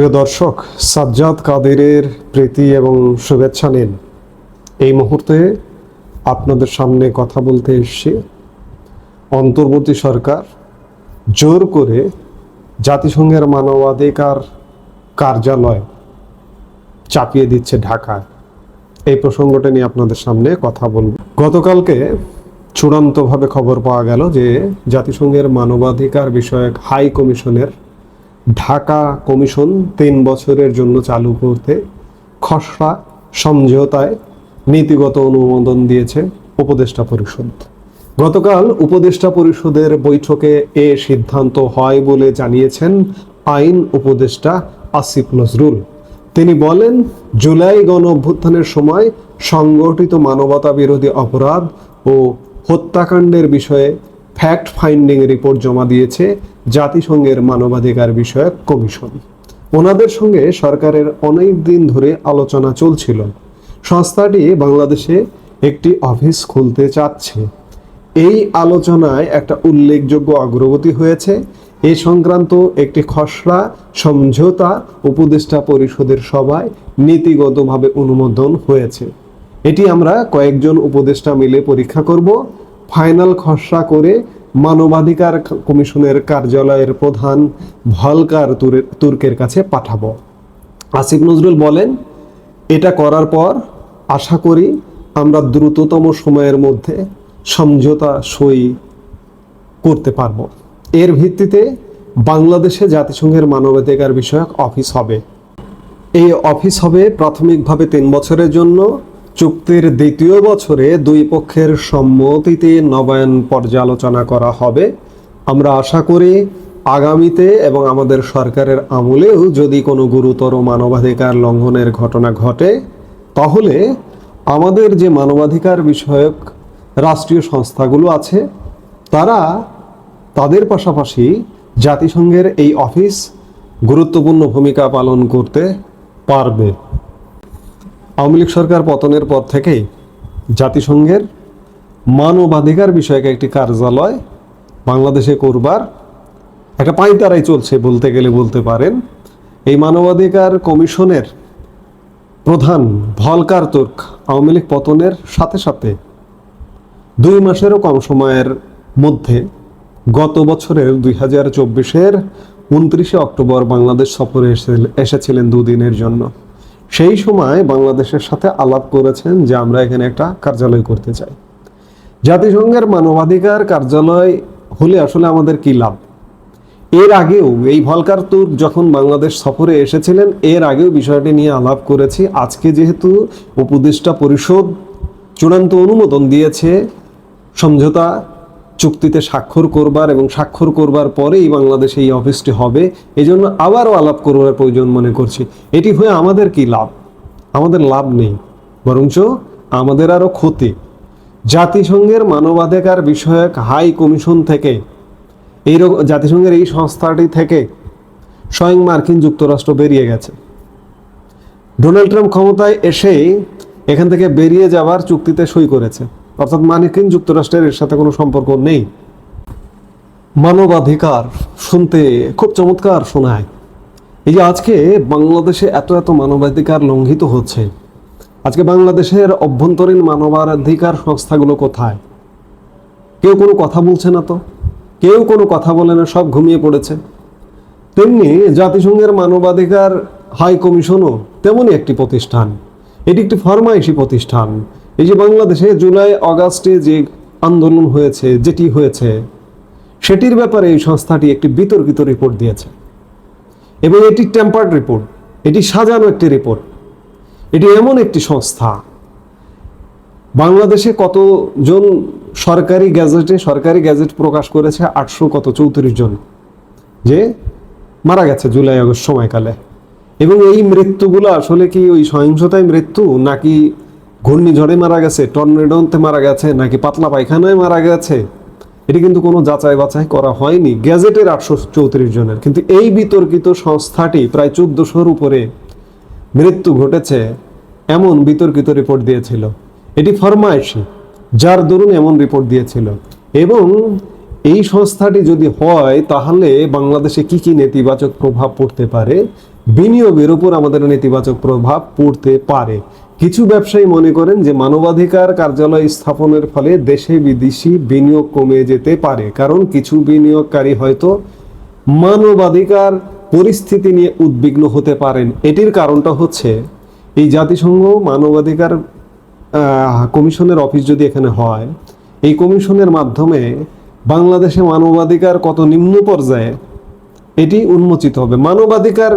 প্রিয় দর্শক, সাজ্জাদ কাদেরের প্রীতি এবং শুভেচ্ছা নিন। এই মুহূর্তে আপনাদের সামনে কথা বলতে এসছি। অন্তর্বর্তী সরকার জোর করে জাতিসংঘের মানবাধিকার কার্যালয় চাপিয়ে দিচ্ছে ঢাকায়। এই প্রসঙ্গটা নিয়ে আপনাদের সামনে কথা বলব। গতকালকে চূড়ান্তভাবে খবর পাওয়া গেল যে জাতিসংঘের মানবাধিকার বিষয়ক হাই কমিশনের ঢাকা কমিশন তিন বছরের জন্য চালু করতে খসড়া সমঝোতায় নীতিগত অনুমোদন দিয়েছে উপদেষ্টা পরিষদ। গতকাল উপদেষ্টা পরিষদের বৈঠকে এ সিদ্ধান্ত হয় বলে জানিয়েছেন আইন উপদেষ্টা আসিফ নজরুল। তিনি বলেন, জুলাই গণ অভ্যুত্থানের সময় সংগঠিত মানবতা বিরোধী অপরাধ ও হত্যাকাণ্ডের বিষয়ে ফ্যাক্ট ফাইন্ডিং রিপোর্ট জমা দিয়েছে জাতিসংঘের মানবাধিকার বিষয়ক কমিশন। ওনাদের সঙ্গে সরকারের অনেক দিন ধরে আলোচনা চলছিল। সংস্থাটি বাংলাদেশে একটি অফিস খুলতে চাচ্ছে। এই আলোচনায় একটা উল্লেখযোগ্য অগ্রগতি হয়েছে। এ সংক্রান্ত একটি খসড়া সমঝোতা উপদেষ্টা পরিষদের সভায় নীতিগতভাবে অনুমোদন হয়েছে। এটি আমরা কয়েকজন উপদেষ্টা মিলে পরীক্ষা করব। ফাইনাল করে মানবাধিকার কমিশনের কার্যালয়ের প্রধান ভলকার তুরে- তুর্কের কাছে পাঠাবো। আসিফ নজরুল বলেন, এটা করার পর আশা করি আমরা দ্রুততম সময়ের মধ্যে সমঝোতা সই করতে পারব। এর ভিত্তিতে বাংলাদেশে জাতিসংঘের মানবাধিকার বিষয়ক অফিস হবে। এই অফিস হবে প্রাথমিকভাবে তিন বছরের জন্য। চুক্তির দ্বিতীয় বছরে দুই পক্ষের সম্মতিতে নবায়ন পর্যালোচনা করা হবে। আমরা আশা করি আগামীতে এবং আমাদের সরকারের আমলেও যদি কোনো গুরুতর মানবাধিকার লঙ্ঘনের ঘটনা ঘটে, তাহলে আমাদের যে মানবাধিকার বিষয়ক রাষ্ট্রীয় সংস্থাগুলো আছে, তারা তাদের পাশাপাশি জাতিসংঘের এই অফিস গুরুত্বপূর্ণ ভূমিকা পালন করতে পারবে। আওয়ামী লীগ সরকার পতনের পর থেকেই জাতিসংঘের মানবাধিকার বিষয়ক একটি কার্যালয় বাংলাদেশে করবার একটা পাইতারাই চলছে বলতে গেলে বলতে পারেন। এই মানবাধিকার কমিশনের প্রধান ভলকার তুর্ক আওয়ামী লীগ পতনের সাথে সাথে দুই মাসেরও কম সময়ের মধ্যে গত বছরের দুই হাজার চব্বিশের উনত্রিশে অক্টোবর বাংলাদেশ সফরে এসে- এসেছিলেন দুদিনের জন্য। সেই সময় বাংলাদেশের সাথে আলাপ করেছেন যে আমরা এখানে একটা কার্যালয় করতে চাই। জাতিসংঘের মানবাধিকার কার্যালয় হলে আসলে আমাদের কি লাভ? এর আগেও এই ভলকার তুর্ক যখন বাংলাদেশ সফরে এসেছিলেন, এর আগেও বিষয়টি নিয়ে আলাপ করেছি। আজকে যেহেতু উপদেষ্টা পরিষদ চূড়ান্ত অনুমোদন দিয়েছে, সমঝোতা চুক্তিতে স্বাক্ষর করবার এবং স্বাক্ষর করবার পরেই বাংলাদেশে এই অফিসটি হবে এই জন্য আবারও আলাপ করবার প্রয়োজন মনে করছি। এটি হয়ে আমাদের কি লাভ? আমাদের লাভ নেই। বরঞ্চ আমাদের আরও ক্ষতি। জাতিসংঘের মানবাধিকার বিষয়ক হাই কমিশন থেকে, এই জাতিসংঘের এই সংস্থাটি থেকে স্বয়ং মার্কিন যুক্তরাষ্ট্র বেরিয়ে গেছে। ডোনাল্ড ট্রাম্প ক্ষমতায় এসেই এখান থেকে বেরিয়ে যাওয়ার চুক্তিতে সই করেছে। অর্থাৎ মার্কিন যুক্তরাষ্ট্রের এর সাথে কোনো সম্পর্ক নেই। মানবাধিকার শুনতে খুব চমৎকার শোনায়। এই যে আজকে বাংলাদেশে এত এত মানবাধিকার লঙ্ঘিত হচ্ছে, আজকে বাংলাদেশের অভ্যন্তরীণ মানবাধিকার সংস্থাগুলো কোথায়? কেউ কোনো কথা বলছে না তো? কেউ কোনো কথা বলে না, সব ঘুমিয়ে পড়েছে। তেমনি জাতিসংঘের মানবাধিকার হাই কমিশনও তেমনই একটি প্রতিষ্ঠান। এটি একটি ফরমাইশি প্রতিষ্ঠান। এই যে বাংলাদেশে জুলাই, অগাস্টে যে আন্দোলন হয়েছে, যেটি হয়েছে, সেটির ব্যাপারে এই সংস্থাটি একটি বিতর্কিত রিপোর্ট দিয়েছে। এবং এটি টেম্পার্ড রিপোর্ট, এটি সাজানো একটি রিপোর্ট। এটি এমন একটি সংস্থা। বাংলাদেশে কতজন সরকারি গ্যাজেটে, সরকারি গ্যাজেট প্রকাশ করেছে? আটশো কত, চৌত্রিশ জন যে মারা গেছে জুলাই, আগস্ট সময়কালে। এবং এই মৃত্যুগুলো আসলে কি ওই সহিংসতায় মৃত্যু নাকি ঘূর্ণিঝড়ে মারা গেছে, টর্নেডোতে মারা গেছে, নাকি পাতলা পায়খানায় মারা গেছে? এটি কিন্তু কোনো যাচাই বাছাই করা হয়নি গ্যাজেটের আটশো চৌত্রিশ জনের। কিন্তু এই বিতর্কিত সংস্থাটি প্রায় চোদ্দশোর উপরে মৃত্যু ঘটেছে, এমন বিতর্কিত রিপোর্ট দিয়েছিল। এটি ফরমাইশি, যার দরুন এমন রিপোর্ট দিয়েছিল। এবং এই সংস্থাটি যদি হয়, তাহলে বাংলাদেশে কি কি নেতিবাচক প্রভাব পড়তে পারে? বিনিয়োগের উপর আমাদের নেতিবাচক প্রভাব পড়তে পারে। কিছু ব্যবসায়ী মনে করেন যে মানবাধিকার কার্যালয় স্থাপনের ফলে দেশে বিদেশি বিনিয়োগ কমে যেতে পারে, কারণ কিছু বিনিয়োগকারী হয়তো মানবাধিকার পরিস্থিতি নিয়ে উদ্বিগ্ন হতে পারেন। এটির কারণটা হচ্ছে, এই জাতিসংঘ মানবাধিকার কমিশনের অফিস যদি এখানে হয়, এই কমিশনের মাধ্যমে বাংলাদেশে মানবাধিকার কত নিম্ন পর্যায়ে, এটি উন্মোচিত হবে। মানবাধিকার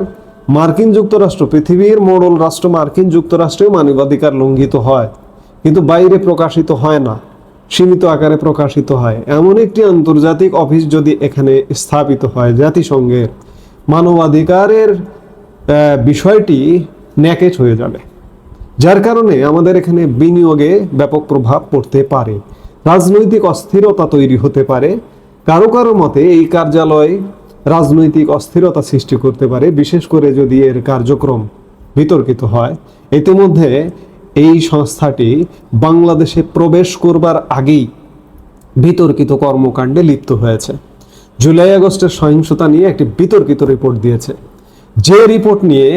মার্কিন যুক্তরাষ্ট্র, পৃথিবীর মোড়ল রাষ্ট্র মার্কিন যুক্তরাষ্ট্রেও মানবাধিকার লঙ্ঘিত হয়, কিন্তু বাইরে প্রকাশিত হয় না, সীমিত আকারে প্রকাশিত হয়। এমন একটি আন্তর্জাতিক অফিস যদি এখানে স্থাপিত হয়, জাতিসংঘের মানবাধিকারের বিষয়টি ন্যাকেজ হয়ে যাবে, যার কারণে আমাদের এখানে বিনিয়োগে ব্যাপক প্রভাব পড়তে পারে। রাজনৈতিক অস্থিরতা তৈরি হতে পারে। কারও কারও মতে এই কার্যালয় রাজনৈতিক অস্থিরতা সৃষ্টি করতে পারে, বিশেষ করে যদি এর কার্যক্রম বিতর্কিত হয়। ইতিমধ্যে এই সংস্থাটি বাংলাদেশে প্রবেশ করবার আগেই বিতর্কিত কর্মকাণ্ডে লিপ্ত হয়েছে। জুলাই আগস্টের সহিংসতা নিয়ে একটি বিতর্কিত রিপোর্ট দিয়েছে। যে রিপোর্ট নিয়ে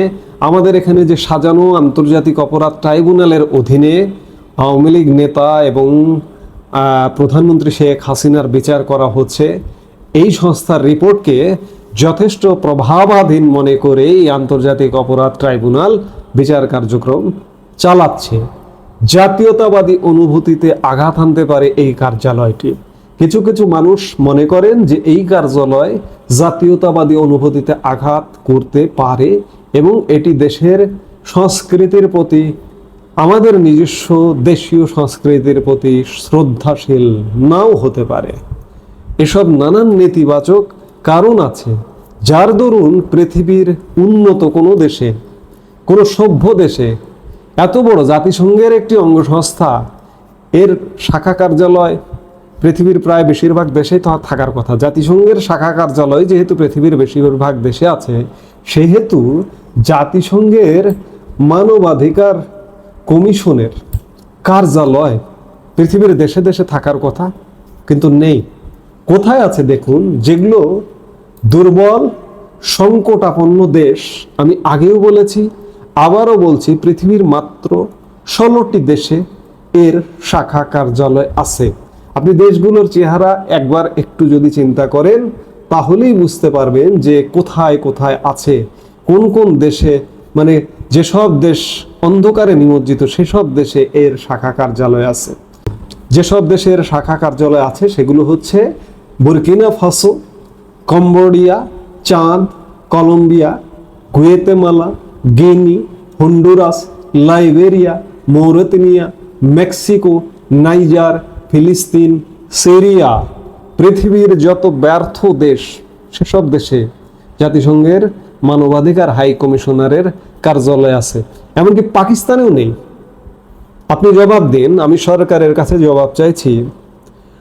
আমাদের এখানে যে সাজানো আন্তর্জাতিক অপরাধ ট্রাইব্যুনালের অধীনে আওয়ামী লীগ নেতা এবং প্রধানমন্ত্রী শেখ হাসিনার বিচার করা হচ্ছে এই সংস্থার রিপোর্টকে যথেষ্ট প্রভাবাধীন মনে করে এই আন্তর্জাতিক অপরাধ ট্রাইব্যুনাল বিচার কার্যক্রম চালাচ্ছে। জাতীয়তাবাদী অনুভূতিতে আঘাত আনতে পারে এই কার্যালয়টি। কিছু কিছু মানুষ মনে করেন যে এই কার্যালয় জাতীয়তাবাদী অনুভূতিতে আঘাত করতে পারে এবং এটি দেশের সংস্কৃতির প্রতি, আমাদের নিজস্ব দেশীয় সংস্কৃতির প্রতি শ্রদ্ধাশীল নাও হতে পারে। এসব নানান নেতিবাচক কারণ আছে, যার দরুন পৃথিবীর উন্নত কোনো দেশে, কোনো সভ্য দেশে এত বড় জাতিসংঘের একটি অঙ্গ সংস্থা এর শাখা কার্যালয় পৃথিবীর প্রায় বেশিরভাগ দেশেই তো থাকার কথা। জাতিসংঘের শাখা কার্যালয় যেহেতু পৃথিবীর বেশিরভাগ দেশে আছে, সেহেতু জাতিসংঘের মানবাধিকার কমিশনের কার্যালয় পৃথিবীর দেশে দেশে থাকার কথা কিন্তু নেই। কোথায় আছে দেখুন, যেগুলো দুর্বল, সংকটাপন্ন দেশ, আমি আগেও বলেছি, আবারও বলছি, পৃথিবীর মাত্র ষোলোটি দেশে এর শাখা কার্যালয় আছে। আপনি দেশগুলোর চেহারা একবার একটু যদি চিন্তা করেন, তাহলেই বুঝতে পারবেন যে কোথায় কোথায় আছে, কোন কোন দেশে মানে যেসব দেশ অন্ধকারে নিমজ্জিত, সেসব দেশে এর শাখা কার্যালয় আছে। যেসব দেশের শাখা কার্যালয় আছে, সেগুলো হচ্ছে Burkina Faso Cambodia Chad Colombia Guatemala Guinea Honduras Liberia Mauritania Mexico Niger ফিলিস্তিন সিরিয়া পৃথিবীর যত ব্যর্থ দেশ, সেসব দেশে জাতিসংঘের মানবাধিকার হাই কমিশনারের কার্যালয় আছে। এমনকি পাকিস্তানেও নেই। আপনি জবাব দিন, আমি সরকারের কাছে জবাব চাইছি।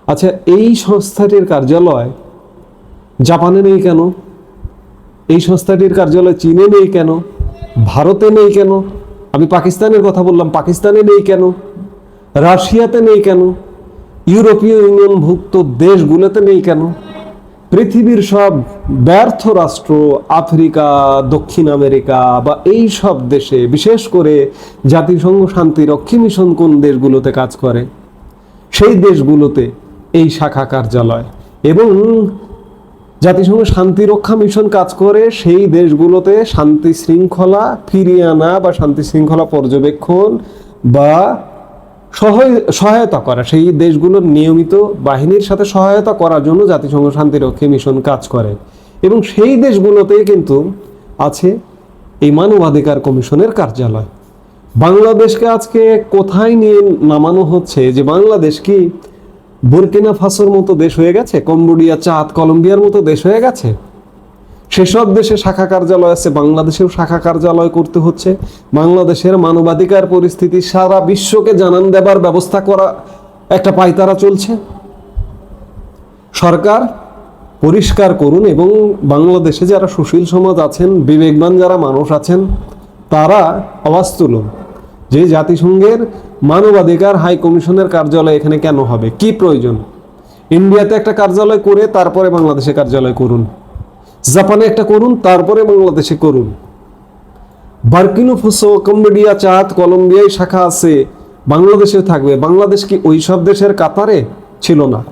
আচ্ছা এই সংস্থাটির কার্যালয় জাপানে নেই কেন? এই সংস্থাটির কার্যালয় চীনে নেই কেন? ভারতে নেই কেন? আমি পাকিস্তানের কথা বললাম, পাকিস্তানে নেই কেন? রাশিয়াতে নেই কেন? ইউরোপীয় ইউনিয়নভুক্ত দেশগুলোতে নেই কেন? পৃথিবীর সব ব্যর্থ রাষ্ট্র, আফ্রিকা, দক্ষিণ আমেরিকা বা এই সব দেশে, বিশেষ করে জাতিসংঘ শান্তিরক্ষী মিশন কোন দেশগুলোতে কাজ করে? সেই দেশগুলোতে। এই শাখা কার্যালয়। এবং জাতিসংঘ শান্তি রক্ষা মিশন কাজ করে, সেই দেশগুলোতে শান্তি শৃঙ্খলা ফিরিয়ে আনা বা শান্তি শৃঙ্খলা পর্যবেক্ষণ বা সহায়- সহায়তা করা, সেই দেশগুলোর নিয়মিত বাহিনীর সাথে সহায়তা করার জন্য জাতিসংঘ শান্তিরক্ষী মিশন কাজ করে। এবং সেই দেশগুলোতে কিন্তু আছে এই মানবাধিকার কমিশনের কার্যালয়। বাংলাদেশকে আজকে কোথায় নিয়ে নামানো হচ্ছে? যে বাংলাদেশ কি বুরকিনা ফাসোর মতো দেশ হয়ে গেছে, কম্বোডিয়া, চাঁদ, কলম্বিয়ার মতো দেশ হয়ে গেছে। সেসব দেশে শাখা কার্যালয় আছে, বাংলাদেশেও শাখা কার্যালয় করতে হচ্ছে। বাংলাদেশের মানবাধিকার পরিস্থিতি সারা বিশ্বকে জানান দেবার ব্যবস্থা করা একটা পায়তারা চলছে। সরকার পরিষ্কার করুন এবং বাংলাদেশে যারা সুশীল সমাজ আছেন, বিবেকবান যারা মানুষ আছেন, তারা আওয়াজ তুলুন। যে জাতিসংঘের মানবাধিকার হাই কমিশনের কার্যালয় এখানে কেন হবে? কি প্রয়োজন? ইন্ডিয়াতে একটা কার্যালয় করে তারপরে বাংলাদেশে কার্যালয় করুন। জাপানে একটা করুন, তারপরে বাংলাদেশে করুন। বার্কিনো ফোসো, কম্বোডিয়া, চাঁদ, কলম্বিয়ায় শাখা আছে। বাংলাদেশে থাকবে। বাংলাদেশ কি ওই সব দেশের কাতারে? ছিল না।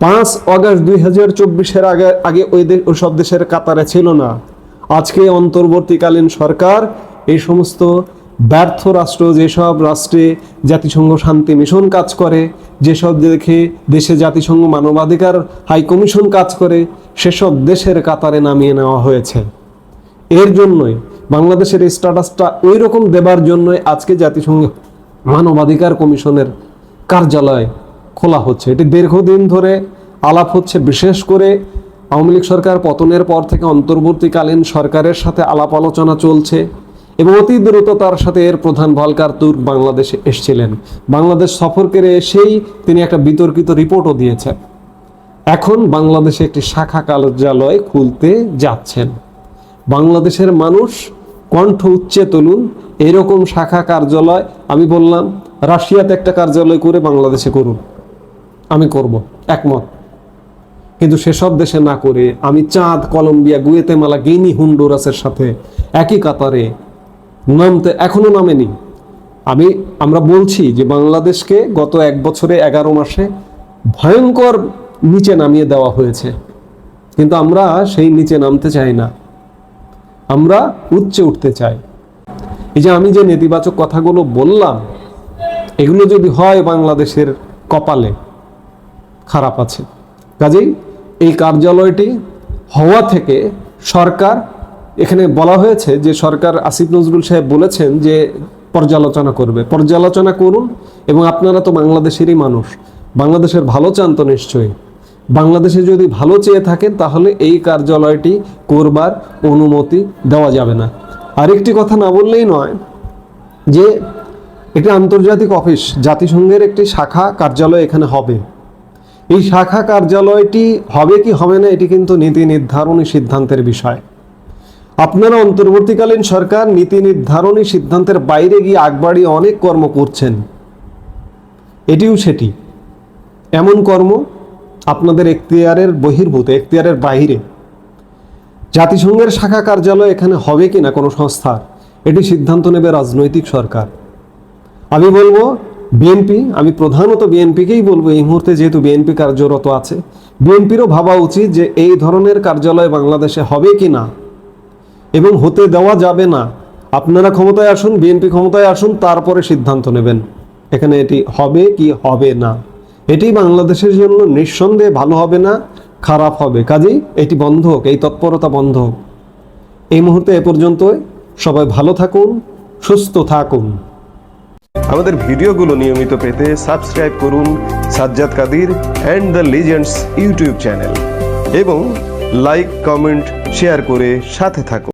পাঁচ অগস্ট দুই হাজার চব্বিশের আগে আগে ওই ওই সব দেশের কাতারে ছিল না। আজকে অন্তর্বর্তীকালীন সরকার এই সমস্ত ব্যর্থ রাষ্ট্র, যেসব রাষ্ট্রে জাতিসংঘ শান্তি মিশন কাজ করে, যেসব দেখে দেশে জাতিসংঘ মানবাধিকার হাই কমিশন কাজ করে, সেসব দেশের কাতারে নামিয়ে নেওয়া হয়েছে। এর জন্যই বাংলাদেশের স্ট্যাটাসটা ওই রকম দেবার জন্যই আজকে জাতিসংঘ মানবাধিকার কমিশনের কার্যালয় খোলা হচ্ছে। এটি দীর্ঘদিন ধরে আলাপ হচ্ছে, বিশেষ করে আওয়ামী লীগ সরকার পতনের পর থেকে অন্তর্বর্তীকালীন সরকারের সাথে আলাপ আলোচনা চলছে। এবং অতি দ্রুততার সাথে এর প্রধান ভলকার তুর্ক বাংলাদেশে এসেছিলেন। বাংলাদেশ সফর করে এসেই তিনি একটা বিতর্কিত রিপোর্টও দিয়েছেন। এখন বাংলাদেশে একটি শাখা কার্যালয় খুলতে যাচ্ছেন। বাংলাদেশের মানুষ কণ্ঠ উচ্চে তুলুন, এরকম শাখা কার্যালয়, আমি বললাম, রাশিয়াতে একটা কার্যালয় করে বাংলাদেশে করুন। আমি করব, একমত। কিন্তু সেসব দেশে না করে আমি চাঁদ, কলম্বিয়া, গুয়েতেমালা গিনি হুন্ডুরাসের সাথে, একই কাতারে নামতে এখনও নামেনি। আমি, আমরা বলছি যে বাংলাদেশকে গত এক বছরে এগারো মাসে ভয়ঙ্কর নিচে নামিয়ে দেওয়া হয়েছে। কিন্তু আমরা সেই নিচে নামতে চাই না। আমরা উচ্চে উঠতে চাই। এই যে আমি যে নেতিবাচক কথাগুলো বললাম, এগুলো যদি হয় বাংলাদেশের কপালে, খারাপ আছে। কাজেই এই কার্যালয়টি হওয়া থেকে সরকার এখানে বলা হয়েছে যে সরকার আসিফ নজরুল সাহেব বলেছেন যে পর্যালোচনা করবে। পর্যালোচনা করুন এবং আপনারা তো বাংলাদেশেরই মানুষ। বাংলাদেশের ভালো চান তো নিশ্চয়ই। বাংলাদেশে যদি ভালো চেয়ে থাকেন, তাহলে এই কার্যালয়টি করবার অনুমতি দেওয়া যাবে না। আরেকটি কথা না বললেই নয় যে একটি আন্তর্জাতিক অফিস, জাতিসংঘের একটি শাখা কার্যালয় এখানে হবে। এই শাখা কার্যালয়টি হবে কি হবে না, এটি কিন্তু নীতি নির্ধারণী সিদ্ধান্তের বিষয়। আপনারা অন্তর্বর্তীকালীন সরকার, নীতি নির্ধারণী সিদ্ধান্তের বাইরে গিয়ে আগবাড়ি অনেক কর্ম করছেন। এটিও সেটি। এমন কর্ম আপনাদের এখতিয়ারের বহির্ভূত, এখতিয়ারের বাইরে জাতিসংঘের শাখা কার্যালয় এখানে হবে কি না কোনো সংস্থার এটি সিদ্ধান্ত নেবে রাজনৈতিক সরকার। আমি বলব, বিএনপি, আমি প্রধানত বিএনপিকেই বলব, এই মুহূর্তে যেহেতু বিএনপি কার্যরত আছে, বিএনপিরও ভাবা উচিত যে এই ধরনের কার্যালয় বাংলাদেশে হবে কি না এবং হতে দেওয়া যাবে না। আপনারা ক্ষমতায় আসুন, বিএনপি ক্ষমতায় আসুন, তারপরে সিদ্ধান্ত নেবেন। এখানে এটি হবে কি হবে না। এটি বাংলাদেশের জন্য নিঃসন্দেহে ভালো হবে না, খারাপ হবে। কাজেই এটি বন্ধ হোক, এই তৎপরতা বন্ধ হোক। এই মুহূর্তে এ পর্যন্তই। সবাই ভালো থাকুন, সুস্থ থাকুন। আমাদের ভিডিওগুলো নিয়মিত পেতে সাবস্ক্রাইব করুন Sajjad Kadir and the legends YouTube channel এবং লাইক, কমেন্ট, শেয়ার করে সাথে থাকুন।